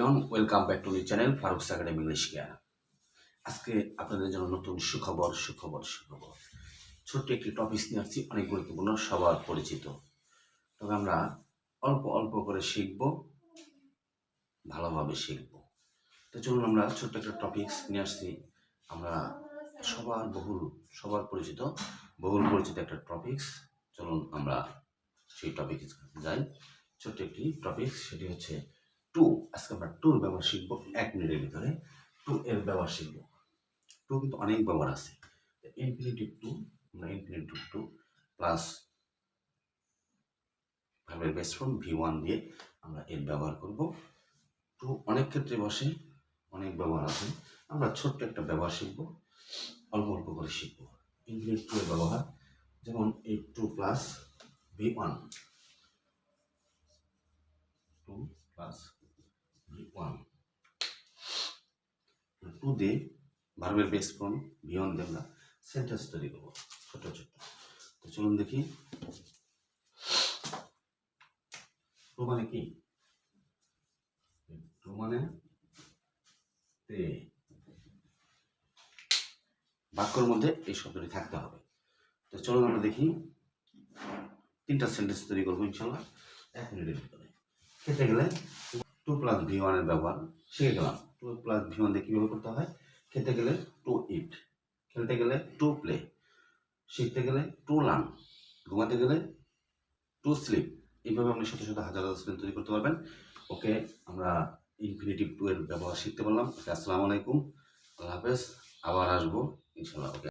Welcome back to channel Farooq academy English care আজকে আপনাদের জন্য নতুন সুখবর সুখবর সুখবর। ছোট্ট একটি টপিক নিয়ে আসছি, অনেক গুরুত্বপূর্ণ, সবার পরিচিত। তবে আমরা অল্প অল্প করে শিখব, ভালোভাবে শিখব। তো চলুন আমরা ছোট্ট একটা টপিকস নিয়ে আসছি। আমরা সবার বহুল, সবার পরিচিত, বহুল পরিচিত একটা টপিকস চলুন আমরা সেই টপিক যাই। ছোট্ট একটি টপিক সেটি হচ্ছে আজকে আমরা টুর ব্যবহার শিখব, এক মিনিটের ভিতরে টু এর ব্যবহার শিখব। টু কিন্তু অনেক ব্যবহার আছে। ইনফিনিটিভ টু আমরা ইনফিনিটিভ টু প্লাস ভার্বের বেস্ট ফর্ম ভি ওয়ান দিয়ে আমরা এর ব্যবহার করব। টু অনেক ক্ষেত্রে বসে, অনেক ব্যবহার আছে। আমরা ছোট্ট একটা ব্যবহার শিখব, অল্প অল্প করে শিখব। ইনফিনিট টু এর ব্যবহার, যেমন এই to plus V one to plus V one to দিয়ে ভার্বের বেস ফর্ম ভি ওয়ান দিয়ে আমরা সেন্টেন্স তৈরি করব, ছোট ছোট। তো চলুন দেখি। টু মানে কি? টু মানে বাক্যর মধ্যে এই শব্দটি থাকতে হবে। তো চলুন আমরা দেখি। তিনটা সেন্টেন্স তৈরি করব, ইনশাল্লাহ। এক মিনিটের ভিতরে। খেতে গেলে টু প্লাস ভি ওয়ানের ব্যবহার শিখে গেলাম। টু প্লাস ভি ওয়ান দিয়ে কীভাবে করতে হয়? খেতে গেলে টু ইট খেলতে গেলে টু প্লে শিখতে গেলে টু লার্ন ঘুমাতে গেলে টু স্লিপ এইভাবে আপনি শত শত হাজার হাজার সেন্টেন্স তৈরি করতে পারবেন। ওকে, আমরা ইনফিনিটিভ টু এর ব্যবহার শিখতে পারলাম। আসসালামু আলাইকুম। আল্লাহ হাফেজ। আবার আসব ইনশাল্লাহ ওকে।